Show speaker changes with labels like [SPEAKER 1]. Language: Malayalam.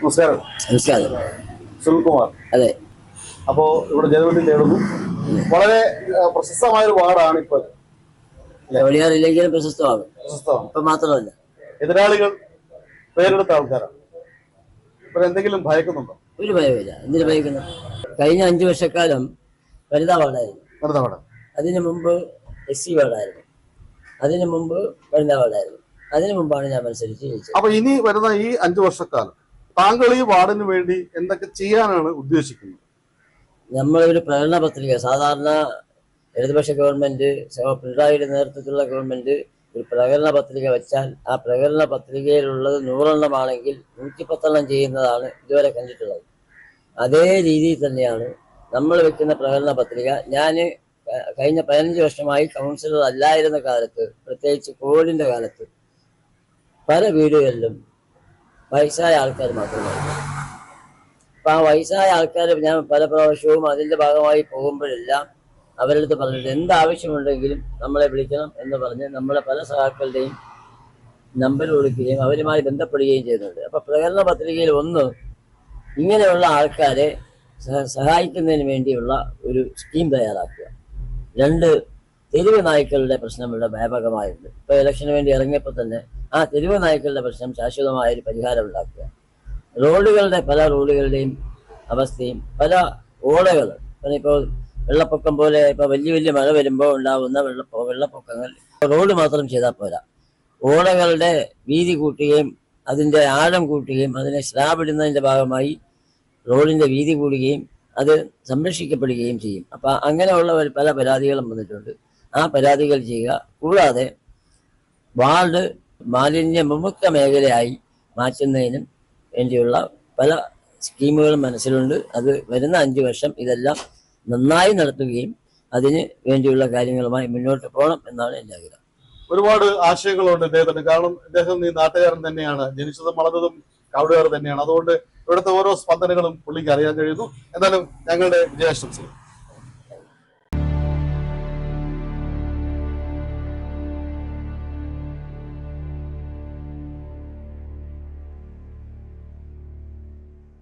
[SPEAKER 1] നമസ്കാരം.
[SPEAKER 2] നമസ്കാരം.
[SPEAKER 1] സുനിൽകുമാർ.
[SPEAKER 2] അതെ.
[SPEAKER 1] അപ്പോ ഇവിടെ ജനവിധി നേടുന്നു വളരെ പ്രശസ്തമായ ഒരു വാർഡാണ് ഇപ്പോൾ.
[SPEAKER 2] എവിടെയാറില്ലെങ്കിലും പ്രശസ്തമാണ്.
[SPEAKER 1] പ്രശസ്തമാണ്.
[SPEAKER 2] ഇപ്പൊ മാത്രമല്ല.
[SPEAKER 1] എതിരാളികൾ പേരെടുത്ത ആൾക്കാരാണ്. ഇവർ എന്തെങ്കിലും ഭയക്കുന്നുണ്ടോ?
[SPEAKER 2] ഒരു ഭയമില്ല എന്തിനു ഭയക്കുന്നു? കഴിഞ്ഞ അഞ്ചു വർഷക്കാലം വനിതാ വാർഡായിരുന്നു.
[SPEAKER 1] വനിതാ വാർഡ്.
[SPEAKER 2] അതിനു മുമ്പ് എസ് സി വാർഡായിരുന്നു. അതിനു മുമ്പ് വനിതാ വാർഡായിരുന്നു. അതിനു മുമ്പാണ് ഞാൻ മത്സരിച്ച് ജയിച്ചത്.
[SPEAKER 1] അപ്പൊ ഇനി വരുന്ന ഈ അഞ്ചു വർഷക്കാലം താങ്കൾ ഈ വാർഡിന് വേണ്ടി എന്തൊക്കെ ചെയ്യാനാണ് ഉദ്ദേശിക്കുന്നത്?
[SPEAKER 2] നമ്മളൊരു പ്രകടന പത്രിക സാധാരണ ഇടതുപക്ഷ ഗവൺമെന്റ് പിണറായിയുടെ നേതൃത്വത്തിലുള്ള ഗവൺമെന്റ് ഒരു പ്രകടന പത്രിക വെച്ചാൽ ആ പ്രകടന പത്രികയിലുള്ളത് നൂറെണ്ണമാണെങ്കിൽ നൂറ്റിപ്പത്തെണ്ണം ചെയ്യുന്നതാണ് ഇതുവരെ കണ്ടിട്ടുള്ളത്. അതേ രീതിയിൽ തന്നെയാണ് നമ്മൾ വെക്കുന്ന പ്രകടന പത്രിക. ഞാൻ കഴിഞ്ഞ പതിനഞ്ച് വർഷമായി കൗൺസിലർ അല്ലായിരുന്ന കാലത്ത് പ്രത്യേകിച്ച് കോവിഡിന്റെ കാലത്ത് പല വീടുകളിലും വയസ്സായ ആൾക്കാർ മാത്രമായിരുന്നു അപ്പൊ ആ വയസ്സായ ആൾക്കാർ ഞാൻ പല പ്രാവശ്യവും അതിന്റെ ഭാഗമായി പോകുമ്പോഴെല്ലാം അവരടുത്ത് പറഞ്ഞിട്ട് എന്ത് ആവശ്യമുണ്ടെങ്കിലും നമ്മളെ വിളിക്കണം എന്ന് പറഞ്ഞ് നമ്മളെ പല സഹാക്കളുടെയും നമ്പർ കൊടുക്കുകയും അവരുമായി ബന്ധപ്പെടുകയും ചെയ്യുന്നുണ്ട്. അപ്പൊ പ്രകടന പത്രികയിൽ ഒന്ന് ഇങ്ങനെയുള്ള ആൾക്കാരെ സഹ- സഹായിക്കുന്നതിന് വേണ്ടിയുള്ള ഒരു സ്കീം തയ്യാറാക്കുക. രണ്ട് തെരുവ് നായ്ക്കളുടെ പ്രശ്നം ഇവിടെ വ്യാപകമായിട്ടുണ്ട് ഇപ്പൊ ഇലക്ഷന് വേണ്ടി ഇറങ്ങിയപ്പോൾ തന്നെ ആ തെരുവ് നായ്ക്കളുടെ പ്രശ്നം ശാശ്വതമായ ഒരു പരിഹാരം ഉണ്ടാക്കുക. റോഡുകളുടെ പല റോഡുകളുടെയും അവസ്ഥയും പല ഓടകൾ ഇപ്പോൾ വെള്ളപ്പൊക്കം പോലെ ഇപ്പൊ വലിയ വലിയ മഴ വരുമ്പോൾ ഉണ്ടാകുന്ന വെള്ളപ്പൊ വെള്ളപ്പൊക്കങ്ങൾ. റോഡ് മാത്രം ചെയ്താൽ പോരാ. ഓടകളുടെ വീതി കൂട്ടുകയും അതിന്റെ ആഴം കൂട്ടുകയും അതിനെ സ്ലാബ് ഇടുന്നതിന്റെ ഭാഗമായി റോഡിന്റെ വീതി കൂടുകയും അത് സംരക്ഷിക്കപ്പെടുകയും ചെയ്യും. അപ്പൊ അങ്ങനെയുള്ള പല പരാതികളും വന്നിട്ടുണ്ട്. ആ പരാതികൾ ചെയ്യുക. കൂടാതെ വാർഡ് മാലിന്യ വിമുക്ത മേഖലയായി മാറ്റുന്നതിനും വേണ്ടിയുള്ള പല സ്കീമുകളും മനസ്സിലുണ്ട്. അത് വരുന്ന അഞ്ചു വർഷം ഇതെല്ലാം നന്നായി നടത്തുകയും അതിന് വേണ്ടിയുള്ള കാര്യങ്ങളുമായി മുന്നോട്ട് പോകണം എന്നാണ് എന്റെ ആഗ്രഹം.
[SPEAKER 1] ഒരുപാട് ആശയങ്ങളുണ്ട് ഇദ്ദേഹത്തിന്. കാരണം ഇദ്ദേഹം ഈ നാട്ടുകാരൻ തന്നെയാണ്. ജനിച്ചതും വളർന്നതും കവിടുകാർ തന്നെയാണ്. അതുകൊണ്ട് ഇവിടുത്തെ ഓരോ സ്പന്ദനങ്ങളും പുള്ളിക്ക് അറിയാൻ കഴിയുന്നു. എന്നാലും ഞങ്ങളുടെ വിജയാശംസകൾ.